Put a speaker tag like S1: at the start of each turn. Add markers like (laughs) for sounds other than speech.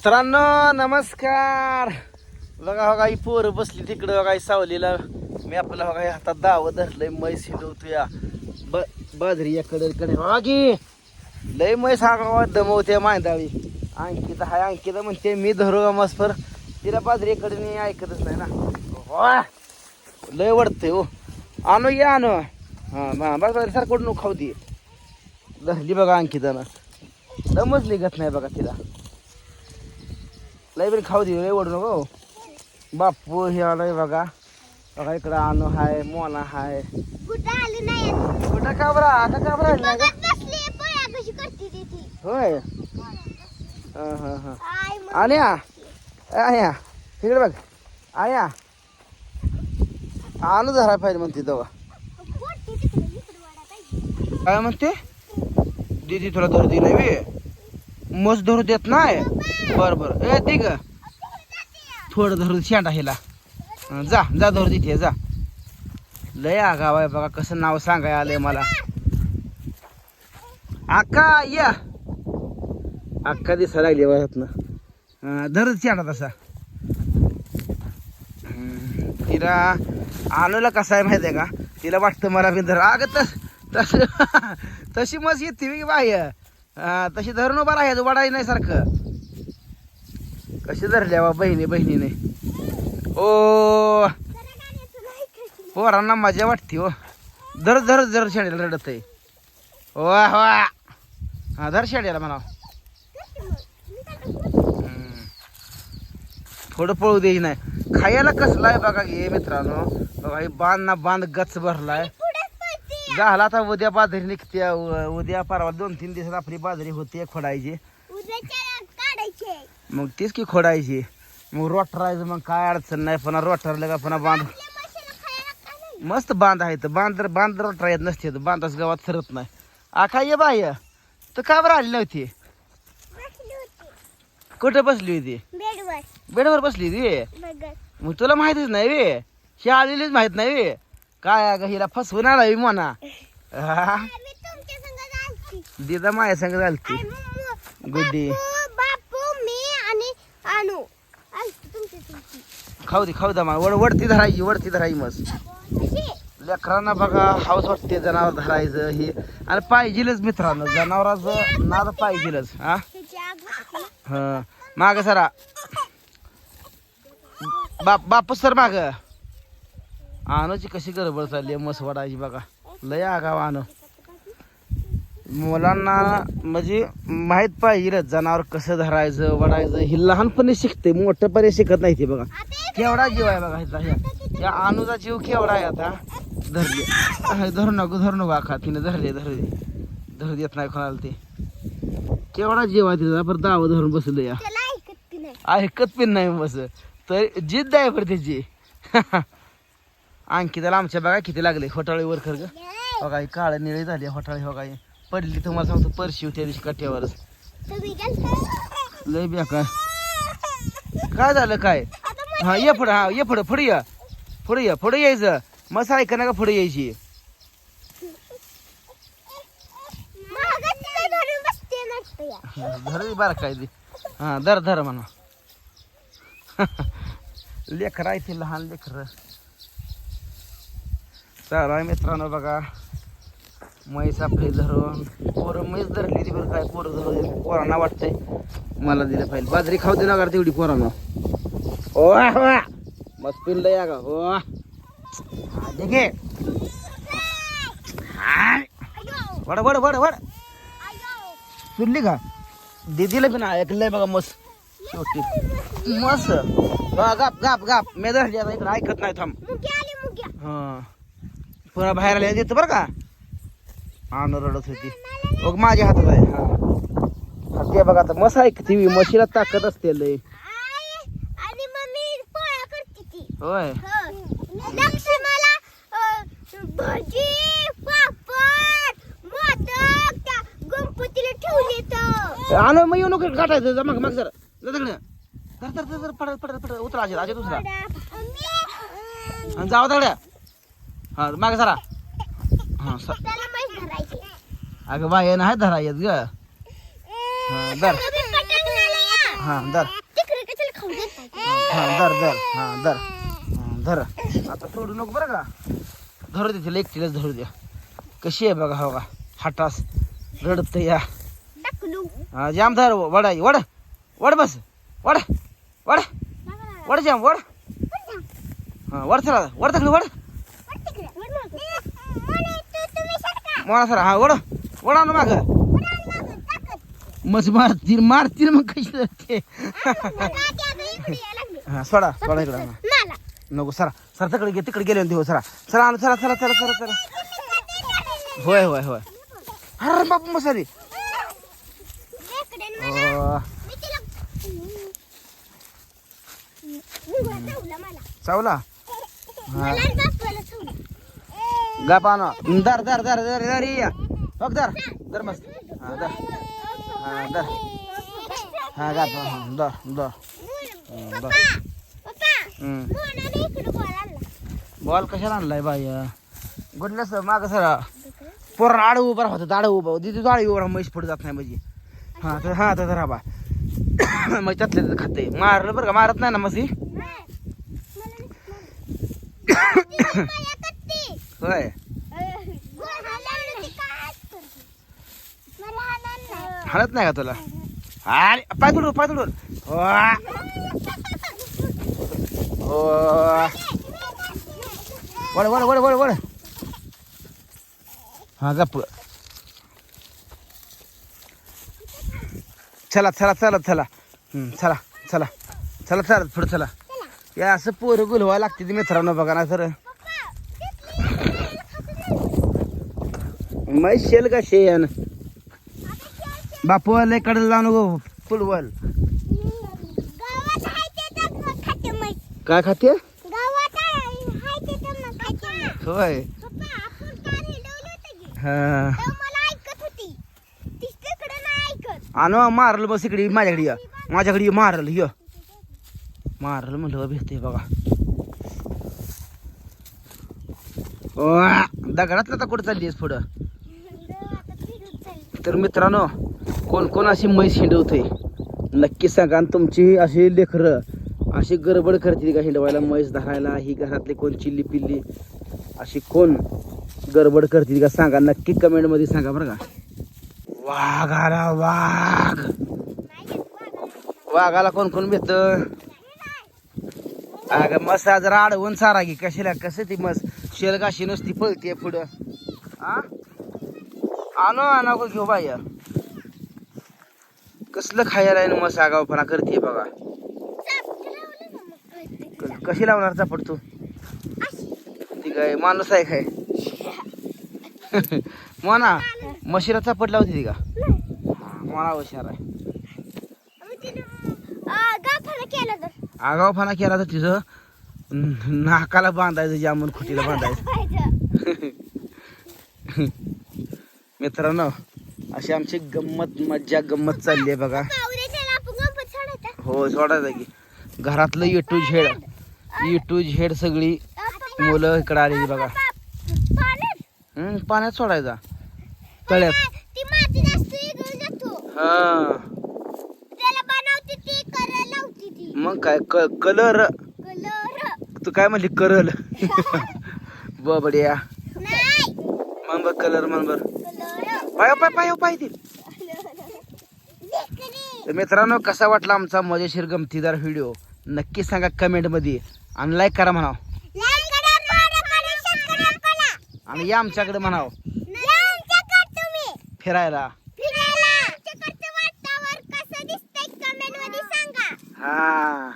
S1: मित्रांनो नमस्कार. बघा हो बघा काही पोरं बसली तिकडं हो बघा सावलीला. मी आपल्याला हो बघा काही हातात दावं धरलंय म्हैस हिंडवतो या. ब बाजरी याकडे कडे बघा की लय म्हैस हा गावात दमवते मांदाळी अंकिता हाय अंकिता म्हणते मी धरू का मस्फर तिला बाजरी याकडे ऐकतच नाही ना. वा लय वडते हो. आणू या आणू. हां मा बघा सारखं नको खाऊ दे धरली बघा अंकितानं. दमच निघत नाही बघा तिला. लय बरी खाऊ दे लय ओढू नको. बापू हे आलंय बघा. बघा इकडं आणू हाय मोना हाय.
S2: कुठं आली नाही
S1: कुठं का बरं आता का बरं आली नाही का?
S2: बघत बसली पोया कशी करते ती ती.
S1: होय. हां हां हां. आण्या आण्या इकडे बघ. आण्या आणू धराय पाहिजे म्हणते
S2: तिकडे पाहिजे
S1: काय म्हणते? दीदी तुला धरू दे मस्त धरू देत नाही? बरं बरं. ए दे ग थोडं धरू शेंडा हिला. जा जा धरू तिथे जा. लय आगाव आहे बघा कसं नाव सांगाय आलंय मला. अक्का या. अक्का दिसायला लागली वयातनं धरत शेंडा तसा. तिला आणूला कसा आहे माहिती आहे का? तिला वाटतं मला बी धर. अगं तस तस (laughs) तशी मस येते मी हा तशी धरून उभा राहायचं वडाई नाही सारखं. कशी धरल्या बा बहिणी बहिणीने. ओ. पोरांना मजा वाटते हो. धर धर धर शेड्याला रडत आहे हो वा. हा धर शेड्याला म्हणा थोडं पळू द्यायची नाही खायला कसलाय आहे बघा हे मित्रांनो. बघा हे बांध ना बांध गच भरलाय. झाला आता उद्या बाजरी निघते उद्या परवा दोन तीन दिवसात आपली बाजरी होते खोडायची. मग तीच की खोडायची. मग रोटरायचं मग काय अडचण नाही पुन्हा रोटरलं का पुन्हा बांध मस्त बांध आहे तर बांध बांध रोटरा येत नसते बांधाच गावात सरत नाही. आखा ये बाय. तर का बरं आली नव्हती? कुठं बसली होती?
S2: बेडवर.
S1: बेडवर बसली होती? मग तुला माहितीच नाही वे. ही आलेलीच माहीत नाही वे. काय अगं हिला फसवून आला म्हणा. हा?
S2: मी तुमच्या संग जायची
S1: दिदा माया संग झालती.
S2: मम्मू
S1: गुड्डी.
S2: बापू बापू मी आणि आणू आलती तुमच्या संग
S1: खाऊ दे खाऊ दे मग. वड वडती धरायची वडती धरायची मस्त
S2: कशी?
S1: लेकरांना बघा हाऊस वाटते जनावर धरायचं हे. आणि पाहिजेलच मित्रांनो जनावराचं नाद पाहिजेलच हा?
S2: त्याची आग होती ना.
S1: हा. माग सरा. बाप बापूस सर माग. आणूची कशी गडबड चालली आहे मस वडायची बघा. लय आगाव आणू मुलांना म्हणजे माहीत पाहिजे जनावर कसं धरायचं वडायचं. हे लहानपणी शिकते मोठ्यापणी शिकत नाही ते बघा. केवढा जीव आहे बघा ह्याचा ह्या या अनुचा जीव केवढा आहे आता. धरले. धरू नको धरू नको आखा. तिने धरले धरले धरू देत नाही कोणाला ते. केवढा जीव आहे तिचा. परत दावं धरून बसलं या.
S2: ऐकत
S1: पण नाही. बस. तर जिद्द आहे बरं त्याची (laughs) अंकिताला आमच्या बघा किती लागले होटाळीवर खर बघा ही काळ निळी झाली होटाळी बघा ही. पडली तुम्हाला सांगतो परशी होती त्या दिवशी कट्ट्यावरच. लय बेकार. काय झालं काय? हा ये पुढं हा ये पुढं पुढे या. पुढे या पुढे यायचं. मसा ऐका ना का पुढे यायची. धर बारा काय ते. हा धर धर म्हणा. (laughs) लेकर आहे ते लहान लेकर. चालू मित्रांनो बघा. म्हैस आपली धरून. पोरं म्हैस धरली ती बरं काय पोरं धरून पोरांना वाटतंय. मला दिलं पाहिजे. बाजरी खाऊ दे ना तेवढी पोरांना. ओ वा मस्त पिल्लं या का हो.
S2: अयो
S1: वड वड वड वड. का? दीदीला पण ऐकलंय बघा मस्त. शेवटी. मस्त. Gap gap gap. मी धरली आता इकडे. ऐकत नाही थांब. हा. पुन्हा बाहेर आल्या देतं बरं का? आण रडत होती. बघ माझ्या हातात आहे. हा. ते बघा आता मस्त ऐकते मी म्हशीला ताकद असते लय.
S2: ती
S1: होय.
S2: तर
S1: आणू मग येऊ नको जा मग मग जरा. तिकडे. धर धर पडत पडत पडत उतरा अजय अजय दुसरा. आणि जाऊ दगड्या. हा माग जरा हा स-
S2: त्याला म्हैस धरायची.
S1: अगं बाय नाही धरा येत ग. हा, धर. हा दर
S2: तिकडे कशाला खाऊ देत नाही?
S1: हा दर दर हा दर हा, धर. आता सोडू नको बरं का. धरू दे तिला एकटीलाच धरू द्या कशी आहे बघा हो का हटास रडत या.
S2: टाकलू.
S1: हा जाम धर वड आई, वड. वड बस. वड. वड. वड जाम वड. हा वड चला. वड तकली वड. मोळा सर हा वड वड ना माग. मस मारतील मारतील मग कशी जाते हा सोडा सोडा इकडं नको सरा सर तिकडे गे तिकडे गेले हो सरा. सरा आण सरा सरा सरा सरा सरा. होय होय होय. अरे बापू मसाली. चावला. हा. गा पाना दर दर दर दर दर या. बघ दर दर मस्त. हा दर हा दर हा गा पा हा दर दर दर हम्म. बॉल कशाला आणलाय बाय गुडलंस माग सर. पोरण आड उभं राहतो दाड उभा. दिदी दाड उभं राहा म्हैस पुढे जात नाही म्हणजे. हा तर हा तर धरा बा. (coughs) मग त्यातले त्यात खाते मारलं बरं का? मारत नाही ना मसी (coughs) होय. हळत नाही का तुला? अरे पाय तुडून पाय तुडून हो. वड वड वड वड वड हा गप चला चला चला चला. चला चला. चला चला पुढे चला. या असं पोरं गुलवा लागते ती मित्रांनो बघा ना सर मै शेल का शेण? बापू लयकडे जाऊ नको
S2: मग खाते म्हैस.
S1: काय खाते. होय. हा. आणू मारलं बस इकडे माझ्याकडे ये. माझ्याकडे ये मारलं य. मारलं म्हणलं भेटते बघा. दगडातलं तर कुठं चाललीस पुढं. तर मित्रांनो कोण कोण अशी म्हैस हिंडवते नक्की सांगा. आणि तुमची अशी लेकरं अशी गडबड करते का हिंडवायला? म्हैस धरायला ही घरातली कोण चिल्ली पिल्ली? अशी कोण गडबड करते का? सांगा. नक्की कमेंटमध्ये सांगा बरं का. वाघ आला वाघ. वाघाला कोण कोण भेट अगं मस आज अडवून सारा की कशाला? कसं ती मस शेलगाशी नुसती पळते पुढं. आ? आणू आणा को घेऊ बाय कसलं खायला आहे ना मस्त आगावपणा करते बघा.
S2: मग
S1: कशी लावणार चापड तू. ती काय माणूस आहे काय? (laughs) मोना मशिरा चापड लावते ती का? मला हुशार आहे.
S2: मग
S1: आगावपणा केला तर तिचं नाकाला बांधायचं जामून खुटीला बांधायचं. (laughs) (laughs) मित्रांनो अशी आमची गंमत मज्जा गंमत चालली आहे बघा. हो सोडायचं की. घरातलं U to Z U to Z सगळी मुलं इकडे आलेली बघा? हम्म, पाण्यात सोडायचा. तळ्यात. हा मग काय क कलर तू काय म्हणली करल? (laughs) बबड्या. मग बघ कलर मग बर पाय पाय पाय पाय ती. तर मित्रांनो कसा वाटला आमचा मजेशीर गमतीदार व्हिडिओ नक्की सांगा कमेंटमध्ये आणि लाईक करा म्हणाव. आणि या आमच्याकडे म्हणाव. फिरायला. हा.